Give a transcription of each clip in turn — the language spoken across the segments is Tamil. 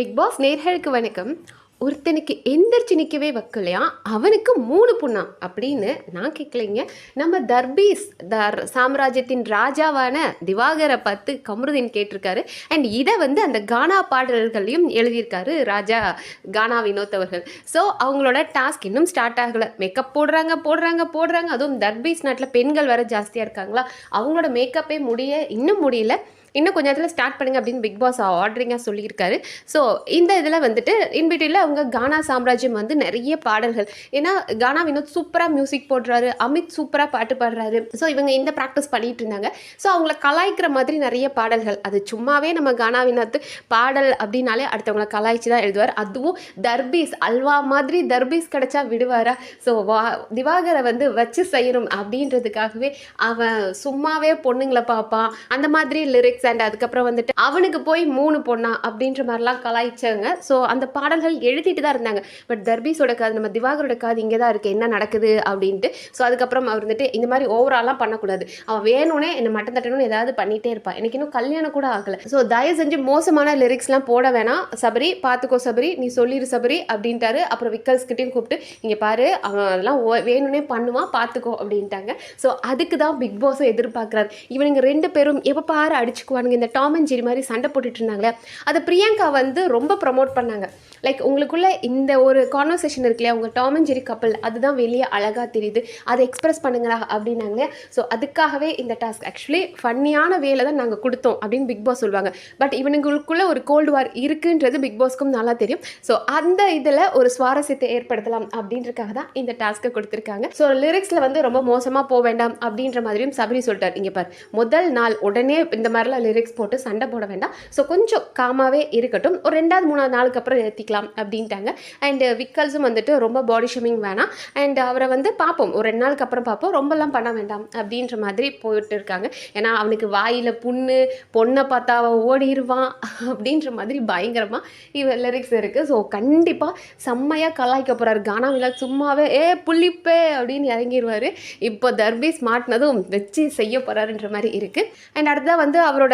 பிக் பாஸ் நேர்களுக்கு வணக்கம். ஒருத்தனுக்கு எந்திரிச்சு நிற்கவே வைக்கலையா? அவனுக்கு மூணு புண்ணா? அப்படின்னு நான் கேட்கலைங்க நம்ம தர்பீஸ் தர் சாம்ராஜ்யத்தின் ராஜாவான திவாகரை பார்த்து கமருதீன் கேட்டிருக்காரு. அண்ட் இதை வந்து அந்த கானா பாடல்களையும் எழுதியிருக்காரு ராஜா கானா வினோத் அவர்கள். ஸோ அவங்களோட டாஸ்க் இன்னும் ஸ்டார்ட் ஆகலை. மேக்கப் போடுறாங்க போடுறாங்க போடுறாங்க. அதுவும் தர்பீஸ் நாட்டில் பெண்கள் வர ஜாஸ்தியாக இருக்காங்களா? அவங்களோட மேக்கப்பே முடிய இன்னும் முடியல. இன்னும் கொஞ்ச நேரத்தில் ஸ்டார்ட் பண்ணுங்க அப்படின்னு பிக் பாஸ் ஆர்டரிங்காக சொல்லியிருக்காரு. ஸோ இந்த இதில் வந்துட்டு இன்பிட்டியில் அவங்க கானா சாம்ராஜ்யம் வந்து நிறைய பாடல்கள். ஏன்னா கானா வினோத் சூப்பராக மியூசிக் போடுறாரு அமித் சூப்பராக பாட்டு பாடுறாரு. ஸோ இவங்க இந்த ப்ராக்டிஸ் பண்ணிட்டு இருந்தாங்க. ஸோ அவங்கள கலாய்க்கிற மாதிரி நிறைய பாடல்கள். அது சும்மாவே நம்ம கானா வினோத் பாடல் அப்படின்னாலே அடுத்தவங்கள கலாய்ச்சி தான் எழுதுவார். அதுவும் தர்பீஸ் அல்வா மாதிரி தர்பீஸ் கிடைச்சா விடுவாரா? ஸோ வா திவாகரை வந்து வச்சு செய்யணும் அப்படின்றதுக்காகவே அவன் சும்மாவே பொண்ணுங்களை பார்ப்பான். அந்த மாதிரி லிரிக்ஸ் அண்ட் அதுக்கப்புறம் வந்துட்டு அவனுக்கு போய் மூணு பொண்ணா அப்படின்ற மாதிரிலாம் கலாய்ச்சாங்க. ஸோ அந்த பாடல்கள் எழுதிட்டு தான் இருந்தாங்க. பட் தர்பீஸோட காது நம்ம திவாகரோட காது இங்கே தான் இருக்குது என்ன நடக்குது அப்படின்ட்டு. ஸோ அதுக்கப்புறம் அவர் வந்துட்டு இந்த மாதிரி ஓவராலாம் பண்ணக்கூடாது. அவன் வேணும்னே என்னை மட்டன் தட்டணும்னு ஏதாவது பண்ணிகிட்டே இருப்பான். எனக்கு இன்னும் கல்யாணம் கூட ஆகலை. ஸோ தயவு செஞ்சு மோசமான லிரிக்ஸ்லாம் போட வேணாம். சபரி பார்த்துக்கோ சபரி. நீ சொல்லிடு சபரி அப்படின்ட்டாரு. அப்புறம் விக்கல்ஸ்கிட்டையும் கூப்பிட்டு இங்கே பாரு அவன் அதெல்லாம் வேணும்னே பண்ணுவான். பார்த்துக்கோ அப்படின்ட்டாங்க. ஸோ அதுக்கு தான் பிக் பாஸும் எதிர்பார்க்குறாரு. இவனுங்க ரெண்டு பேரும் எப்போ பாரு அடிச்சுக்குவானுங்க இந்த டாம் அண்ட் ஜெரி மாதிரி சண்டை போட்டுட்டு இருந்தாங்களே அதை பிரியங்கா வந்து ரொம்ப ப்ரமோட் பண்ணாங்க. லைக் உங்களுக்குள்ள இந்த ஒரு கான்வர்சேஷன் இருக்கு இல்லையா? உங்கள் டாம் அண்ட் ஜெரி கப்பல் அதுதான் வெளியே அழகாக தெரியுது. அதை எக்ஸ்பிரஸ் பண்ணுங்களா அப்படின்னாங்க. ஸோ அதுக்காகவே இந்த டாஸ்க் ஆக்சுவலி ஃபன்னியான வேலை தான் நாங்கள் கொடுத்தோம் அப்படின்னு பிக் பாஸ் சொல்லுவாங்க. பட் இவனுங்களுக்குள்ள ஒரு கோல்டு வார் இருக்குன்றது பிக் பாஸ்க்கும் நல்லா தெரியும். ஸோ அந்த இதில் ஒரு சுவாரஸ்யத்தை ஏற்படுத்தலாம் அப்படின்றக்காக தான் இந்த டாஸ்க்கை கொடுத்துருக்காங்க. ஸோ லிரிக்ஸில் வந்து ரொம்ப மோசமாக போக வேண்டாம் அப்படின்ற மாதிரியும் சபரி சொல்லிட்டார். இங்கே பார் முதல் நாள் உடனே இந்த மாதிரிலாம் லிரிக்ஸ் போட்டு சண்டை போட வேண்டாம். ஸோ கொஞ்சம் காமாகவே இருக்கட்டும். ஒரு ரெண்டாவது மூணாவது நாளுக்கு அப்புறம் நிறுத்திக்கலாம் அப்படின்ட்டாங்க. அண்ட் விக்கல்ஸும் வந்துட்டு ரொம்ப பாடி ஷேமிங் வேணாம். அண்ட் அவரை வந்து பார்ப்போம். ஒரு ரெண்டு நாளுக்கு அப்புறம் பார்ப்போம். ரொம்பலாம் பண்ண வேண்டாம் அப்படின்ற மாதிரி போயிட்டு இருக்காங்க. ஏன்னா அவனுக்கு வாயில் புண்ணு பொண்ணை பார்த்தா அவன் ஓடிடுவான் அப்படின்ற மாதிரி பயங்கரமாக இவ லிரிக்ஸ் இருக்குது ஸோ கண்டிப்பாக செம்மையாக கலாய்க்க போகிறாரு கானாவில் சும்மாவே ஏ புள்ளிப்பே அப்படின்னு இறங்கிடுவார் இப்போ தர்பீஸ் மாட்டினதும் வச்சு செய்ய போகிறாருன்ற மாதிரி இருக்குது அண்ட் அடுத்ததாக வந்து அவரோட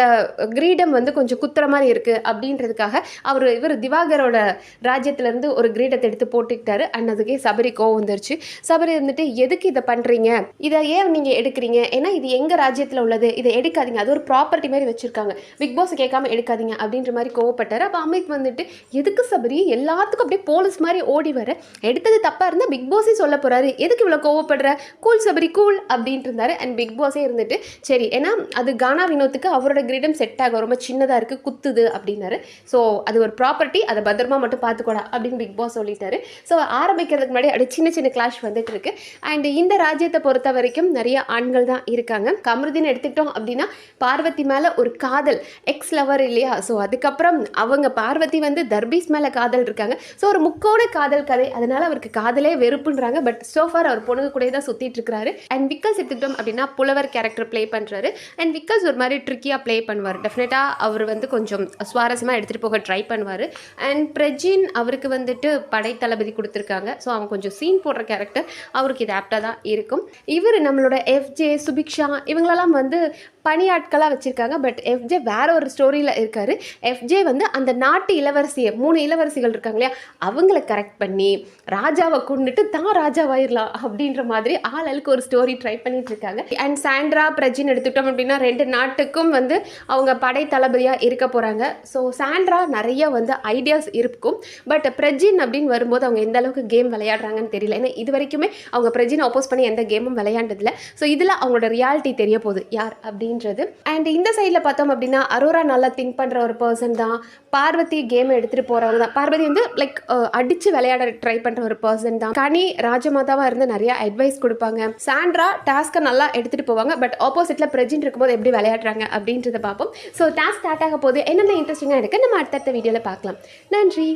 கிரீடம் வந்து கொஞ்சம் குத்துற மாதிரி இருக்குது அப்படின்றதுக்காக அவர் இவர் திவாகரோட ராஜ்யத்துலேருந்து ஒரு கிரீடத்தை எடுத்து போட்டுக்கிட்டாரு. அண்ட் அதுக்கே சபரி கோவம் வந்துருச்சு. சபரி வந்துட்டு எதுக்கு இதை பண்ணுறீங்க இதை ஏன் நீங்கள் எடுக்கிறீங்க? ஏன்னா இது எங்கள் ராஜ்யத்தில் உள்ளது? இதை எடுக்காதீங்க. அது ஒரு ப்ராப்பர்ட்டி மாதிரி வச்சுருக்காங்க. பிக் பாஸ் கேட்காம எடுக்காதீங்க. அப்படின்ற மாதிரி கோவப்பட்டார். அப்போ அமித் வந்துட்டு எதுக்கு சபரி? எல்லாத்துக்கும் அப்படியே போலீஸ் மாதிரி ஓடி வர. எடுத்தது தப்பாக இருந்தால் பிக் பாஸே சொல்ல போகிறாரு எதுக்கு இவ்வளோ கோவப்படுற? கூல் சபரி கூல் அப்படின்ட்டு இருந்தாரு. அண்ட் பிக் பாஸே இருந்துட்டு சரி ஏன்னா அது கானா வினோத்துக்கு அவரோட கிரீடம் செட் ஆகும் ரொம்ப சின்னதாக இருக்குது குத்துது அப்படின்னாரு. ஸோ அது ஒரு ப்ராப்பர்ட்டி அதை பத்திரமா மட்டும் பார்த்துக்கூடா அப்படின்னு பிக் பாஸ் சொல்லிட்டாரு. ஸோ ஆரம்பிக்கிறதுக்கு முன்னாடி அப்படியே சின்ன சின்ன கிளாஷ் வந்துட்டு இருக்கு. அண்ட் இந்த ராஜ்யத்தை பொறுத்த வரைக்கும் நிறைய ஆண்கள் தான் இருக்காங்க. கமருதீன் எடுத்துக்கிட்டோம் அப்படின்னா பார்வதி மேலே ஒரு காதல் எக்ஸ் லவர் இல்லையா? ஸோ அதுக்கப்புறம் அவங்க பார்வதி வந்து தர்பீஸ் மேலே காதல் இருக்காங்க. ஸோ ஒரு முக்கோண காதல் கதை. அதனால அவருக்கு காதலே வெறுப்புன்றாங்க. பட் சோஃபார் அவர் பொண்ணுங்க கூட தான் சுற்றிட்டு இருக்காரு அண்ட் விக்கல்ஸ் எடுத்துக்கிட்டோம் அப்படின்னா புலவர் கேரக்டர் ப்ளே பண்ணுறாரு அண்ட் விக்கல்ஸ் ஒரு மாதிரி ட்ரிக்கியாக ப்ளே பண்ணுவார். டெஃபினட்டாக அவர் வந்து கொஞ்சம் சுவாரஸ்யமாக எடுத்துகிட்டு போக ட்ரை பண்ணுவார். அண்ட் பிரஜின் அவருக்கு வந்துட்டு படை தளபதி கொடுத்துருக்காங்க. ஸோ அவங்க கொஞ்சம் சீன் போடுற கேரக்டர் அவருக்கு இது ஆப்டாக தான் இருக்கும். இவர் நம்மளோட எஃப்ஜே சுபிக்ஷா இவங்களெல்லாம் வந்து பணியாட்களாக வச்சுருக்காங்க. பட் எஃப்ஜே வேற ஒரு ஸ்டோரியில் இருக்கார். எஃப்ஜே வந்து அந்த நாட்டு இளவரசியை மூணு இளவரசிகள் இருக்காங்க இல்லையா? அவங்கள கரெக்ட் பண்ணி ராஜாவை கொண்டுட்டு தான் ராஜாவாயிடலாம் அப்படின்ற மாதிரி ஆளுக்கு ஒரு ஸ்டோரி ட்ரை பண்ணிட்டு இருக்காங்க. அண்ட் சாண்ட்ரா பிரஜின் எடுத்துக்கிட்டோம் அப்படின்னா ரெண்டு நாட்டுக்கும் வந்து அவங்க படை தளபதியாக இருக்க போகிறாங்க ஸோ சாண்ட்ரா நிறைய வந்து ஐடியாஸ் இருக்கும். பட் பிரஜின் அப்படின்னு வரும்போது அவங்க எந்த அளவுக்கு கேம் விளையாடுறாங்கன்னு தெரியல. ஏன்னா இது வரைக்குமே அவங்க பிரஜின் அப்போஸ் பண்ணி எந்த கேமும் விளையாண்டதில்லை. ஸோ இதில் அவங்களோட ரியாலிட்டி தெரிய போகுது. யார்? அப்படின்னு அப்படின்றது. அண்ட் இந்த சைடில் பார்த்தோம் அப்படின்னா அரோரா நல்லா திங்க் பண்ணுற ஒரு பர்சன் தான். பார்வதி கேம் எடுத்துகிட்டு போகிறவங்க தான். பார்வதி வந்து லைக் அடித்து விளையாட ட்ரை பண்ணுற ஒரு பர்சன் தான். கனி ராஜமாதாவாக இருந்து நிறைய அட்வைஸ் கொடுப்பாங்க. சாண்ட்ரா டாஸ்க்கை நல்லா எடுத்துகிட்டு போவாங்க. பட் ஆப்போசிட்டில் பிரஜின் இருக்கும்போது எப்படி விளையாடுறாங்க அப்படின்றத பார்ப்போம். ஸோ டாஸ்க் ஸ்டார்ட் ஆக போது என்னென்ன இன்ட்ரெஸ்டிங்காக இருக்குது நம்ம அடுத்தடுத்த வீடியோவில் பார்க்கலாம். நன்றி.